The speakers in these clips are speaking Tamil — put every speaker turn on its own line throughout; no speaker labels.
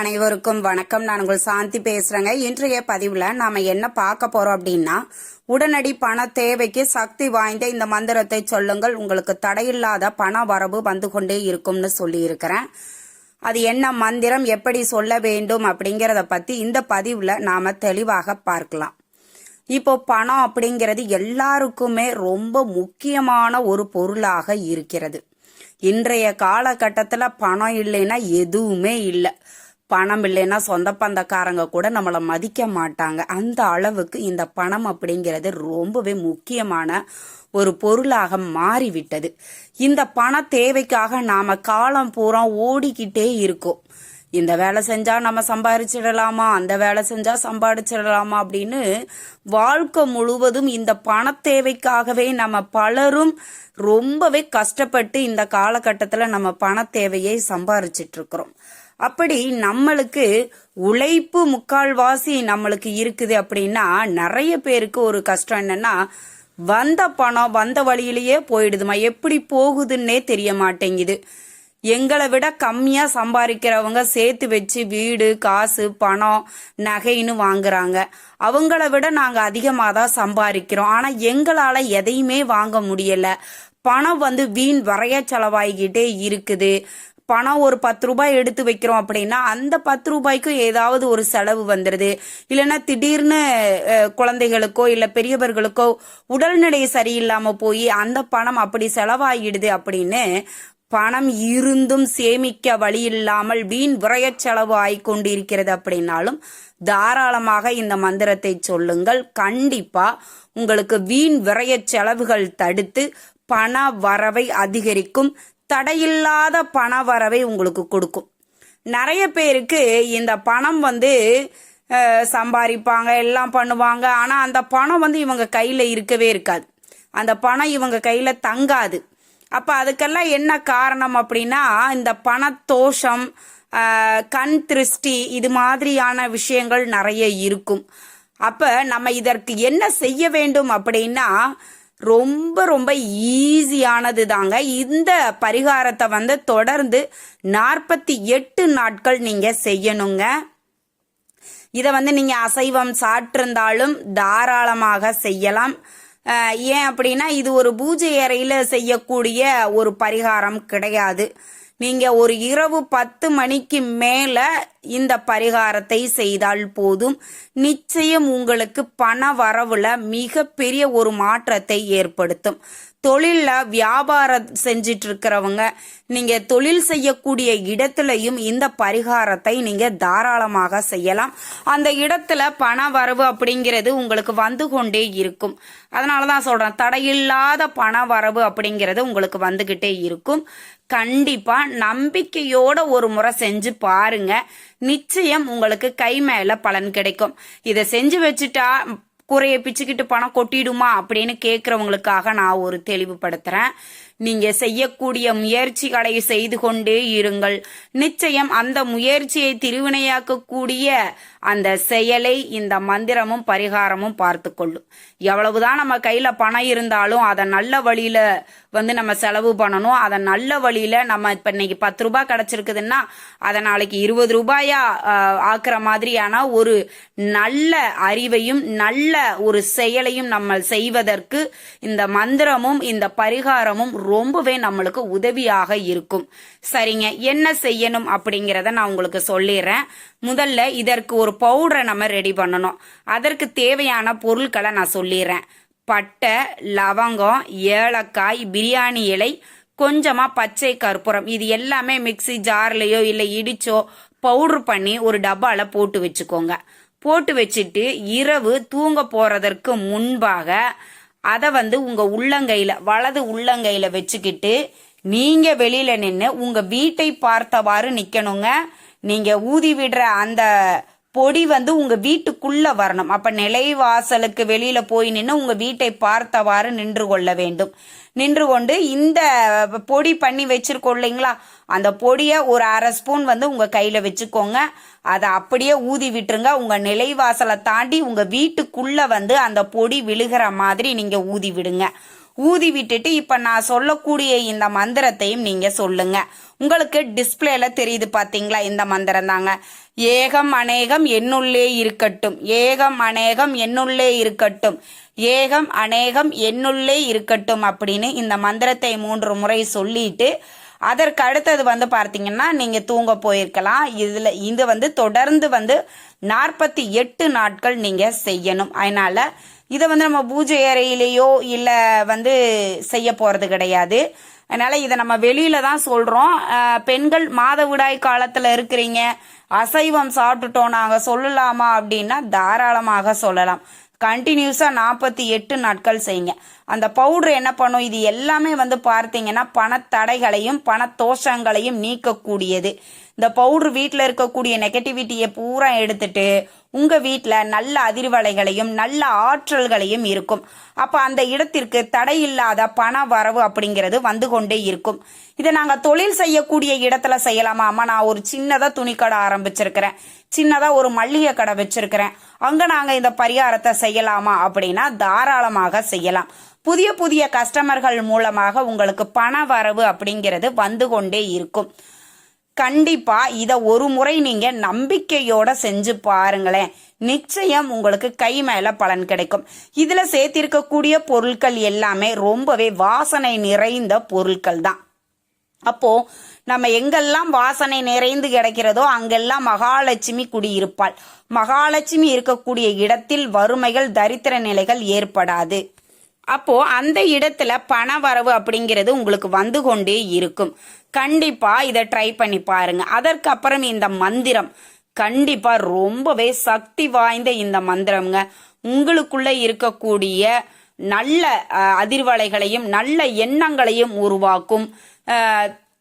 அனைவருக்கும் வணக்கம். நான் உங்கள் சாந்தி பேசுறேங்க. இன்றைய பதிவுல நாம என்ன பார்க்க போறோம் அப்படின்னா உடனடி பண தேவைக்கு சக்தி வாய்ந்த இந்த மந்திரத்தை சொல்லுங்கள். உங்களுக்கு தடையில்லாத பண வரவு வந்து கொண்டே இருக்கும்னு சொல்லி இருக்கிறேன் அது என்ன மந்திரம்? எப்படி சொல்ல வேண்டும்? அப்படிங்கிறத பத்தி இந்த பதிவுல நாம தெளிவாக பார்க்கலாம். இப்போ பணம் அப்படிங்கிறது எல்லாருக்குமே ரொம்ப முக்கியமான ஒரு பொருளாக இருக்கிறது. இன்றைய காலகட்டத்தில் பணம் இல்லைன்னா எதுவுமே இல்லை. பணம் இல்லைன்னா சொந்த பந்தக்காரங்க கூட நம்மளை மதிக்க மாட்டாங்க. அந்த அளவுக்கு இந்த பணம் அப்படிங்கிறது ரொம்பவே முக்கியமான ஒரு பொருளாக மாறிவிட்டது. இந்த பண தேவைக்காக நாம காலம் பூரா ஓடிக்கிட்டே இருக்கோம். இந்த வேலை செஞ்சா நம்ம சம்பாரிச்சிடலாமா? அந்த வேலை செஞ்சா சம்பாதிச்சிடலாமா அப்படின்னு வாழ்க்கை முழுவதும் இந்த பண தேவைக்காகவே நம்ம பலரும் ரொம்பவே கஷ்டப்பட்டு இந்த காலகட்டத்தில் நம்ம பண தேவையை சம்பாரிச்சிட்டு இருக்கிறோம். அப்படி நம்மளுக்கு உழைப்பு முக்கால்வாசி நம்மளுக்கு இருக்குது அப்படின்னா நிறைய பேருக்கு ஒரு கஷ்டம் என்னன்னா வந்த பணம் வந்த வழியிலேயே போயிடுதுமா? எப்படி போகுதுன்னே தெரிய மாட்டேங்குது. எங்களை விட கம்மியா சம்பாதிக்கிறவங்க சேர்த்து வச்சு வீடு காசு பணம் நகைன்னு வாங்குறாங்க. அவங்கள விட நாங்க அதிகமாக தான் சம்பாதிக்கிறோம். ஆனா எங்களால எதையுமே வாங்க முடியல. பணம் வந்து வீண் வரைய செலவாகிக்கிட்டே இருக்குது. பணம் ஒரு பத்து ரூபாய் எடுத்து வைக்கிறோம் அப்படின்னா அந்த பத்து ரூபாய்க்கும் ஏதாவது ஒரு செலவு வந்துடுது இல்லைன்னா திடீர்னு குழந்தைகளுக்கோ இல்லை பெரியவர்களுக்கோ உடல்நிலை சரியில்லாமல் போய் அந்த பணம் அப்படி செலவாகிடுது அப்படின்னு பணம் இருந்தும் சேமிக்க வழி இல்லாமல் வீண் விரய செலவு ஆய்கொண்டிருக்கிறது அப்படின்னாலும் தாராளமாக இந்த மந்திரத்தை சொல்லுங்கள். கண்டிப்பா உங்களுக்கு வீண் விரய செலவுகள் தடுத்து பண வரவை அதிகரிக்கும். தடையில்லாத பண வரவை உங்களுக்கு கொடுக்கும். நிறைய பேருக்கு இந்த பணம் வந்து சம்பாதிப்பாங்க எல்லாம் பண்ணுவாங்க. ஆனால் அந்த பணம் வந்து இவங்க கையில் இருக்கவே இருக்காது. அந்த பணம் இவங்க கையில் தங்காது. அப்போ அதுக்கெல்லாம் என்ன காரணம் அப்படின்னா இந்த பணத்தோஷம் கண் திருஷ்டி இது மாதிரியான விஷயங்கள் நிறைய இருக்கும். அப்போ நம்ம இதற்கு என்ன செய்ய வேண்டும் அப்படின்னா ரொம்ப ரொம்ப ஈஸியானது தாங்க இந்த பரிகாரத்தை வந்து தொடர்ந்து நாற்பத்தி எட்டு நாட்கள் நீங்க செய்யணுங்க. இதை வந்து நீங்க அசைவம் சாற்றிருந்தாலும் தாராளமாக செய்யலாம். ஏன் அப்படின்னா இது ஒரு பூஜை அறையில செய்யக்கூடிய ஒரு பரிகாரம் கிடையாது. நீங்க ஒரு இரவு பத்து மணிக்கு மேல இந்த பரிகாரத்தை செய்தால் போதும். நிச்சயம் உங்களுக்கு பண வரவுல மிகப்பெரிய ஒரு மாற்றத்தை ஏற்படுத்தும். தொழில வியாபாரம் செஞ்சிட்டு இருக்கிறவங்க நீங்க தொழில் செய்யக்கூடிய இடத்துலையும் இந்த பரிகாரத்தை நீங்க தாராளமாக செய்யலாம். அந்த இடத்துல பண வரவு அப்படிங்கிறது உங்களுக்கு வந்து கொண்டே இருக்கும். அதனாலதான் சொல்றேன் தடையில்லாத பண வரவு அப்படிங்கிறது உங்களுக்கு வந்துகிட்டே இருக்கும். கண்டிப்பா நம்பிக்கையோட ஒரு முறை செஞ்சு பாருங்க. நிச்சயம் உங்களுக்கு கை மேல பலன் கிடைக்கும். இதை செஞ்சு வச்சுட்டா குறைய பிச்சுக்கிட்டு பணம் கொட்டிடுமா அப்படின்னு கேட்கறவங்களுக்காக நான் ஒரு தெளிவுபடுத்துறேன். நீங்க செய்யக்கூடிய முயற்சிகளை செய்து கொண்டே இருங்கள். நிச்சயம் அந்த முயற்சியை திருவினையாக்கக்கூடிய அந்த செயலை இந்த மந்திரமும் பரிகாரமும் பார்த்து கொள்ளும். எவ்வளவுதான் நம்ம கையில பணம் இருந்தாலும் அதை நல்ல வழியில வந்து நம்ம செலவு பண்ணணும். அதை நல்ல வழியில நம்ம இப்ப இன்னைக்கு பத்து ரூபாய் கிடைச்சிருக்குதுன்னா அதை நாளைக்கு இருபது ரூபாயா ஆக்குற மாதிரியான ஒரு நல்ல அறிவையும் நல்ல ஒரு செயலையும் நம்ம செய்வதற்கு இந்த மந்திரமும் இந்த பரிகாரமும் ரொம்பவே நம்மளுக்கு உதவியாக இருக்கும். சரிங்க என்ன செய்யணும் அப்படிங்கிறத நான் உங்களுக்கு சொல்லிடுறேன். முதல்ல இதற்கு ஒரு பவுடரை நம்ம ரெடி பண்ணணும். அதற்கு தேவையான பொருட்களை நான் சொல்லிடுறேன். பட்டை லவங்கம் ஏலக்காய் பிரியாணி இலை கொஞ்சமாக பச்சை கற்பூரம். இது எல்லாமே மிக்சி ஜார்லேயோ இல்லை இடிச்சோ பவுடர் பண்ணி ஒரு டப்பாவில் போட்டு வச்சுக்கோங்க. போட்டு வச்சுட்டு இரவு தூங்க போறதற்கு முன்பாக அதை வந்து உங்க உள்ளங்கையில வலது உள்ளங்கையில வச்சுக்கிட்டு நீங்க வெளியில நின்று உங்க வீட்டை பார்த்தவாறு நிக்கணுங்க. நீங்க ஊதி விடுற அந்த பொடி வந்து உங்க வீட்டுக்குள்ள வரணும். அப்ப நிலைவாசலுக்கு வெளியில போய் நின்று உங்க வீட்டை பார்த்தவாறு நின்று கொள்ள வேண்டும். நின்று கொண்டு இந்த பொடி பண்ணி வச்சிருக்கோம் இல்லைங்களா? அந்த பொடியை ஒரு அரை ஸ்பூன் வந்து உங்க கையில வச்சுக்கோங்க. அதை அப்படியே ஊதி விட்டுருங்க. உங்க நிலைவாசலை தாண்டி உங்க வீட்டுக்குள்ள வந்து அந்த பொடி விழுகிற மாதிரி நீங்க ஊதி விடுங்க. ஊதி விட்டுட்டு இப்ப நான் சொல்லக்கூடிய இந்த மந்திரத்தையும் நீங்க சொல்லுங்க. உங்களுக்கு டிஸ்பிளேல தெரியுது பாத்தீங்களா? இந்த மந்திரம் தாங்க. ஏகம் அநேகம் என்னுள்ளே இருக்கட்டும். ஏகம் அநேகம் என்னுள்ளே இருக்கட்டும். ஏகம் அநேகம் என்னுள்ளே இருக்கட்டும் அப்படின்னு இந்த மந்திரத்தை மூன்று முறை சொல்லிட்டு அதற்கு அடுத்தது வந்து பார்த்தீங்கன்னா நீங்கள் தூங்க போயிருக்கலாம். இதில் இது வந்து தொடர்ந்து வந்து நாற்பத்தி எட்டு நாட்கள் நீங்கள் செய்யணும். அதனால் இதை வந்து நம்ம பூஜை அறையிலேயோ இல்லை வந்து செய்ய போகிறது கிடையாது. அதனால் இதை நம்ம வெளியில தான் சொல்கிறோம் பெண்கள் மாதவிடாய் காலத்தில் இருக்கிறீங்க. அசைவம் சாப்பிட்டுட்டோம் நாங்கள் சொல்லலாமா அப்படின்னா தாராளமாக சொல்லலாம். கண்டினியூஸாக நாற்பத்தி எட்டு நாட்கள் செய்யுங்க. அந்த பவுடர் என்ன பண்ணும்? இது எல்லாமே வந்து பார்த்தீங்கன்னா பணத்தடைகளையும் பணத்தோஷங்களையும் நீக்கக்கூடியது. இந்த பவுடர் வீட்டில் இருக்கக்கூடிய நெகட்டிவிட்டியை பூரா எடுத்துட்டு உங்க வீட்டில் நல்ல அதிர்வலைகளையும் நல்ல ஆற்றல்களையும் இருக்கும். அப்போ அந்த இடத்திற்கு தடையில்லாத பண வரவு அப்படிங்கிறது வந்து கொண்டே இருக்கும். இதை நாங்கள் தொழில் செய்யக்கூடிய இடத்துல செய்யலாமா? அம்மா நான் ஒரு சின்னதாக துணிக்கடை ஆரம்பிச்சிருக்கிறேன். சின்னதாக ஒரு மல்லிகை கடை வச்சிருக்கிறேன். அங்கே நாங்கள் இந்த பரிகாரத்தை செய்யலாமா அப்படின்னா தாராளமாக செய்யலாம். புதிய புதிய கஸ்டமர்கள் மூலமாக உங்களுக்கு பண வரவு அப்படிங்கிறது வந்து கொண்டே இருக்கும். கண்டிப்பா இதை ஒரு முறை நீங்க நம்பிக்கையோட செஞ்சு பாருங்களேன். நிச்சயம் உங்களுக்கு கை மேல பலன் கிடைக்கும். இதுல சேர்த்திருக்கக்கூடிய பொருட்கள் எல்லாமே ரொம்பவே வாசனை நிறைந்த பொருட்கள் தான். அப்போ நம்ம எங்கெல்லாம் வாசனை நிறைந்து கிடைக்கிறதோ அங்கெல்லாம் மகாலட்சுமி குடியிருப்பாள். மகாலட்சுமி இருக்கக்கூடிய இடத்தில் வறுமைகள் தரித்திர நிலைகள் ஏற்படாது. அப்போ அந்த இடத்துல பண வரவு அப்படிங்கிறது உங்களுக்கு வந்து கொண்டே இருக்கும். கண்டிப்பா இதை ட்ரை பண்ணி பாருங்க. அதற்கு அப்புறம் இந்த மந்திரம். கண்டிப்பா ரொம்பவே சக்தி வாய்ந்த இந்த மந்திரம்ங்க. உங்களுக்குள்ள இருக்கக்கூடிய நல்ல அதிர்வலைகளையும் நல்ல எண்ணங்களையும் உருவாக்கும்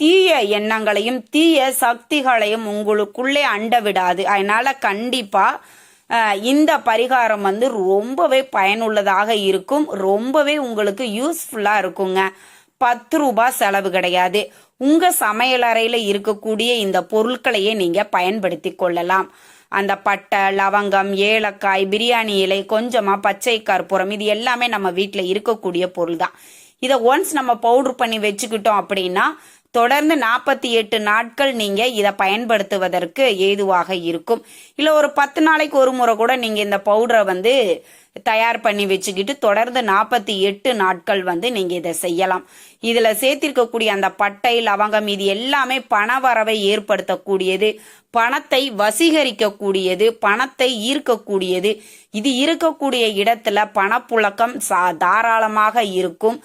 தீய எண்ணங்களையும் தீய சக்திகளையும் உங்களுக்குள்ளே அண்ட விடாது. அதனால கண்டிப்பா இந்த பரிகாரம் வந்து ரொம்பவே பயனுள்ளதாக இருக்கும். ரொம்பவே உங்களுக்கு யூஸ்ஃபுல்லாக இருக்குங்க. பத்து ரூபாய் செலவு கிடையாது. உங்க சமையலறையில இருக்கக்கூடிய இந்த பொருட்களையே நீங்க பயன்படுத்தி கொள்ளலாம். அந்த பட்டை லவங்கம் ஏலக்காய் பிரியாணி இலை கொஞ்சமா பச்சை கற்பூரம் இது எல்லாமே நம்ம வீட்டில் இருக்கக்கூடிய பொருள் தான் இதை ஒன்ஸ் நம்ம பவுடர் பண்ணி வச்சுக்கிட்டோம் அப்படின்னா தொடர்ந்து நாற்பத்தி எட்டு நாட்கள் நீங்கள் இதை பயன்படுத்துவதற்கு ஏதுவாக இருக்கும். இல்லை ஒரு பத்து நாளைக்கு ஒரு முறை கூட நீங்கள் இந்த பவுடரை வந்து தயார் பண்ணி வச்சுக்கிட்டு தொடர்ந்து நாற்பத்தி எட்டு நாட்கள் வந்து நீங்கள் இதை செய்யலாம். இதில் சேர்த்திருக்கக்கூடிய அந்த பட்டை லவங்கம் இது எல்லாமே பணவரவை ஏற்படுத்தக்கூடியது பணத்தை வசீகரிக்கக்கூடியது பணத்தை ஈர்க்கக்கூடியது. இது இருக்கக்கூடிய இடத்துல பணப்புழக்கம் சா- தாராளமாக இருக்கும்.